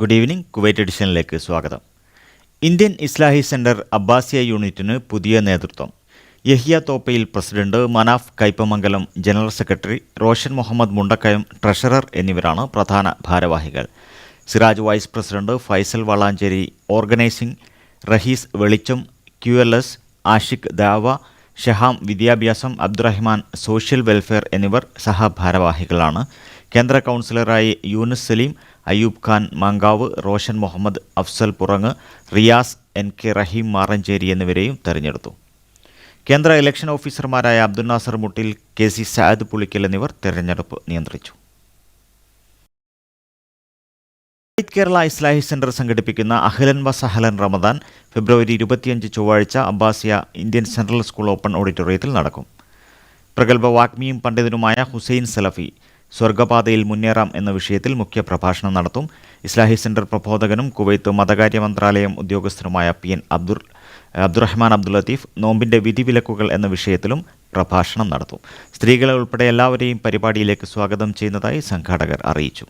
Good evening Kuwait എഡിഷനിലേക്ക് സ്വാഗതം. Indian Islahi centre അബ്ബാസിയ യൂണിറ്റിന് പുതിയ നേതൃത്വം. Yahiya Thoppayil president Manaf Kaipamangalam general secretary Roshan Muhammad Mundakayam treasurer എന്നിവരാണ് പ്രധാന ഭാരവാഹികൾ. Siraj vice president Faisal Valanchery organising Rahees Velicham Q L S Ashiq Dawa Shaham വിദ്യാഭ്യാസം Abdurahman social welfare എന്നിവർ സഹഭാരവാഹികളാണ്. കേന്ദ്ര കൗൺസിലറായി യൂനുസ് സലീം അയ്യൂബ് ഖാൻ മാങ്കാവ് റോഷൻ മുഹമ്മദ് അഫ്സൽ പുറങ്ങ് റിയാസ് എൻ കെ റഹീം മാറഞ്ചേരി എന്നിവരെയും തെരഞ്ഞെടുത്തു. കേന്ദ്ര ഇലക്ഷൻ ഓഫീസർമാരായ അബ്ദുൽ നാസർ മുട്ടിൽ കെ സി സാദ് പുളിക്കൽ എന്നിവർ തെരഞ്ഞെടുപ്പ് നിയന്ത്രിച്ചു. കേരള ഇസ്ലാഹി സെന്റർ സംഘടിപ്പിക്കുന്ന അഹ്ലൻ വ സഹലൻ റമദാൻ ഫെബ്രുവരി ഇരുപത്തിയഞ്ച് ചൊവ്വാഴ്ച Abbasiya Indian Central School open ഓഡിറ്റോറിയത്തിൽ നടക്കും. പ്രഗത്ഭ വാഗ്മിയും പണ്ഡിതനുമായ ഹുസൈൻ സലഫി സ്വർഗപാതയിൽ മുന്നേറാം എന്ന വിഷയത്തിൽ മുഖ്യ പ്രഭാഷണം നടത്തും. ഇസ്ലാഹി സെന്റർ പ്രബോധകനും കുവൈത്ത് മതകാര്യ മന്ത്രാലയം ഉദ്യോഗസ്ഥനുമായ പി എൻ അബ്ദുൾ അബ്ദുറഹ്മാൻ അബ്ദുൽ ലത്തീഫ് നോമ്പിന്റെ വിധിവിലക്കുകൾ എന്ന വിഷയത്തിലും പ്രഭാഷണം നടത്തും. സ്ത്രീകളെ ഉൾപ്പെടെ എല്ലാവരെയും പരിപാടിയിലേക്ക് സ്വാഗതം ചെയ്യുന്നതായി സംഘാടകർ അറിയിച്ചു.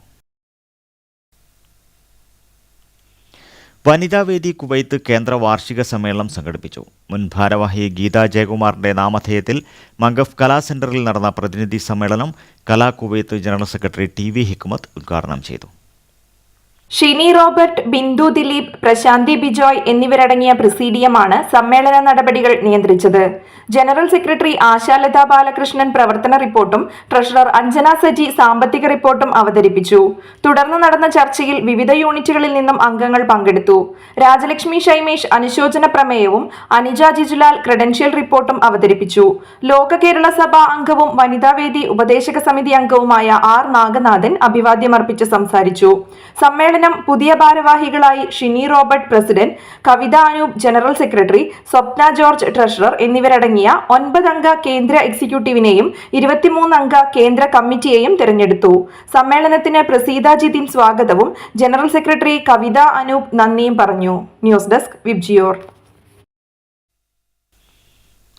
വനിതാവേദി കുവൈത്ത് കേന്ദ്ര വാർഷിക സമ്മേളനം സംഘടിപ്പിച്ചു. മുൻ ഭാരവാഹി ഗീത ജയകുമാറിന്റെ നാമധേയത്തിൽ മംഗഫ് കലാ സെന്ററിൽ നടന്ന പ്രതിനിധി സമ്മേളനം Kala Kuwait general secretary T V Hikmath ഉദ്ഘാടനം ചെയ്തു. ഷിനി റോബർട്ട് ബിന്ദു ദിലീപ് പ്രശാന്തി ബിജോയ് എന്നിവരടങ്ങിയ പ്രസീഡിയമാണ് സമ്മേളന നടപടികൾ നിയന്ത്രിച്ചത്. ജനറൽ സെക്രട്ടറി ആശാലത ബാലകൃഷ്ണൻ പ്രവർത്തന റിപ്പോർട്ടും ട്രഷറർ അഞ്ജന സജി സാമ്പത്തിക റിപ്പോർട്ടും അവതരിപ്പിച്ചു. തുടർന്ന് നടന്ന ചർച്ചയിൽ വിവിധ യൂണിറ്റുകളിൽ നിന്നും അംഗങ്ങൾ പങ്കെടുത്തു. രാജലക്ഷ്മി ഷൈമേഷ് അനുശോചന പ്രമേയവും അനിജ ജിജുലാൽ ക്രെഡൻഷ്യൽ റിപ്പോർട്ടും അവതരിപ്പിച്ചു. ലോക കേരള സഭാ അംഗവും വനിതാവേദി ഉപദേശക സമിതി അംഗവുമായ ആർ നാഗനാഥൻ അഭിവാദ്യമർപ്പിച്ച് സംസാരിച്ചു. സമ്മേളനം പുതിയ ഭാരവാഹികളായി Shini Robert president Kavitha Anoop general secretary Swapna George treasurer എന്നിവരടങ്ങിയ ഒൻപതംഗ കേന്ദ്ര എക്സിക്യൂട്ടീവിനെയും ഇരുപത്തിമൂന്നംഗ കേന്ദ്ര കമ്മിറ്റിയെയും തെരഞ്ഞെടുത്തു. സമ്മേളനത്തിന് പ്രസീത ജിതിൻ സ്വാഗതവും ജനറൽ സെക്രട്ടറി കവിത അനൂപ് നന്ദിയും പറഞ്ഞു. News desk Vibgyor.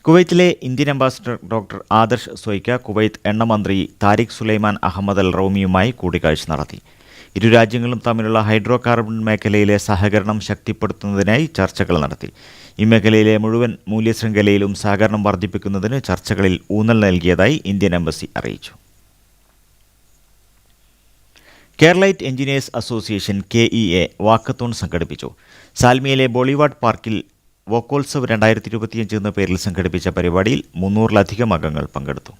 കുവൈത്തിലെ Indian ambassador doctor Adarsh Swaika Kuwait എണ്ണമന്ത്രി Tariq Sulaiman Ahmed Al റോമിയുമായി കൂടിക്കാഴ്ച നടത്തി. ഇരു രാജ്യങ്ങളും തമ്മിലുള്ള ഹൈഡ്രോ കാർബൺ മേഖലയിലെ സഹകരണം ശക്തിപ്പെടുത്തുന്നതിനായി ചർച്ചകൾ നടത്തി. ഈ മേഖലയിലെ മുഴുവൻ മൂല്യശൃംഖലയിലും സഹകരണം വർദ്ധിപ്പിക്കുന്നതിന് ചർച്ചകളിൽ ഊന്നൽ നൽകിയതായി ഇന്ത്യൻ എംബസി അറിയിച്ചു. Keralite engineers association K E A walkathon സംഘടിപ്പിച്ചു. സാൽമിയയിലെ ബോളിവാഡ് പാർക്കിൽ വോക്കോത്സവ് രണ്ടായിരത്തി ഇരുപത്തിയഞ്ച് എന്ന പേരിൽ സംഘടിപ്പിച്ച പരിപാടിയിൽ മുന്നൂറിലധികം അംഗങ്ങൾ പങ്കെടുത്തു.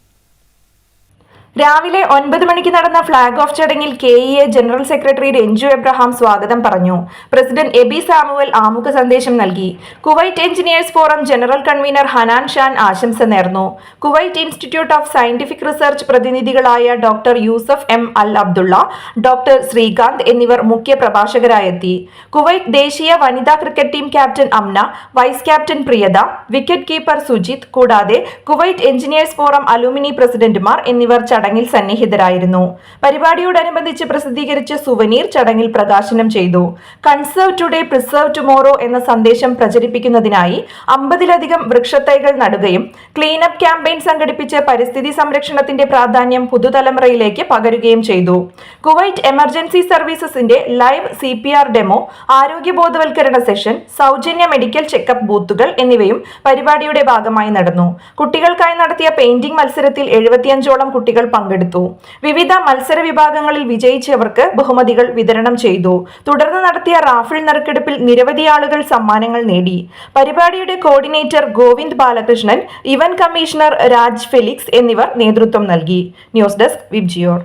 രാവിലെ ഒൻപത് മണിക്ക് നടന്ന ഫ്ളാഗ് ഓഫ് ചടങ്ങിൽ K E A general secretary Ranju Abraham സ്വാഗതം പറഞ്ഞു. പ്രസിഡന്റ് എബി സാമുവൽ ആമുഖ സന്ദേശം നൽകി. Kuwait engineers forum general convener Hanan Shan ആശംസ നേർന്നു. Kuwait institute of scientific research പ്രതിനിധികളായ doctor Yousef M Al Abdullah doctor Srikanth എന്നിവർ മുഖ്യ പ്രഭാഷകരായെത്തി. കുവൈറ്റ് ദേശീയ വനിതാ cricket team captain Amna vice captain Priyatha wicket keeper Sujith കൂടാതെ കുവൈറ്റ് എഞ്ചിനീയേഴ്സ് ഫോറം അലൂമിനി പ്രസിഡന്റുമാർ എന്നിവർ ചടങ്ങിൽ സന്നിഹിതരായിരുന്നു. പരിപാടിയോടനുബന്ധിച്ച് പ്രസിദ്ധീകരിച്ച സുവനീർ ചടങ്ങിൽ പ്രകാശനം ചെയ്തു. കൺസേർവ് ടുഡേ പ്രിസേർവ് ടുമോറോ എന്ന സന്ദേശം പ്രചരിപ്പിക്കുന്നതിനായി അമ്പതിലധികം വൃക്ഷത്തൈകൾ നടുകയും ക്ലീനപ്പ് ക്യാമ്പയിൻ സംഘടിപ്പിച്ച് പരിസ്ഥിതി സംരക്ഷണത്തിന്റെ പ്രാധാന്യം പുതുതലമുറയിലേക്ക് പകരുകയും ചെയ്തു. Kuwait emergency സർവീസസിന്റെ live C P R demo ആരോഗ്യ ബോധവൽക്കരണ സെഷൻ സൗജന്യ മെഡിക്കൽ ചെക്കപ്പ് ബൂത്തുകൾ എന്നിവയും പരിപാടിയുടെ ഭാഗമായി നടന്നു. കുട്ടികൾക്കായി നടത്തിയ പെയിന്റിംഗ് മത്സരത്തിൽ എഴുപത്തിയഞ്ചോളം കുട്ടികൾ പങ്കെടുത്തു. വിവിധ മത്സര വിഭാഗങ്ങളിൽ വിജയിച്ചവർക്ക് ബഹുമതികൾ വിതരണം ചെയ്തു. തുടർന്ന് നടത്തിയ റാഫിൾ നറുക്കെടുപ്പിൽ നിരവധി ആളുകൾ സമ്മാനങ്ങൾ നേടി. പരിപാടിയുടെ coordinator Govind Balakrishnan event commissioner Raj Felix എന്നിവർ നേതൃത്വം നൽകി. News desk Vibgyor.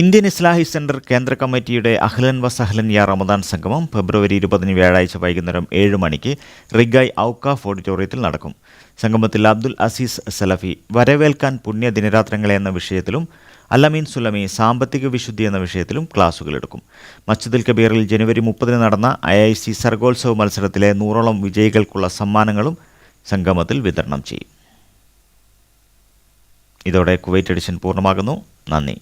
Indian Islahi centre കേന്ദ്ര കമ്മിറ്റിയുടെ അഹ്ലൻ വസഹ്ലൻ യാ റമദാൻ സംഗമം ഫെബ്രുവരി ഇരുപതിന് വ്യാഴാഴ്ച വൈകുന്നേരം ഏഴ് മണിക്ക് റിഗായ് ഔക്കാഫ് ഓഡിറ്റോറിയത്തിൽ നടക്കും. സംഗമത്തിൽ അബ്ദുൽ അസീസ് സലഫി വരവേൽക്കാൻ പുണ്യ ദിനരാത്രങ്ങളെ എന്ന വിഷയത്തിലും അല്ലമീൻ സുലമി സാമ്പത്തിക വിശുദ്ധി എന്ന വിഷയത്തിലും ക്ലാസുകൾ എടുക്കും. മസ്ജിദുൽ കബീറിൽ ജനുവരി മുപ്പതിന് നടന്ന ഐ ഐ സി സർഗോത്സവ മത്സരത്തിലെ നൂറോളം വിജയികൾക്കുള്ള സമ്മാനങ്ങളും സംഗമത്തിൽ വിതരണം ചെയ്യും. ഇതോടെ കുവൈറ്റ് എഡിഷൻ പൂർണമാകുന്നു. നന്ദി.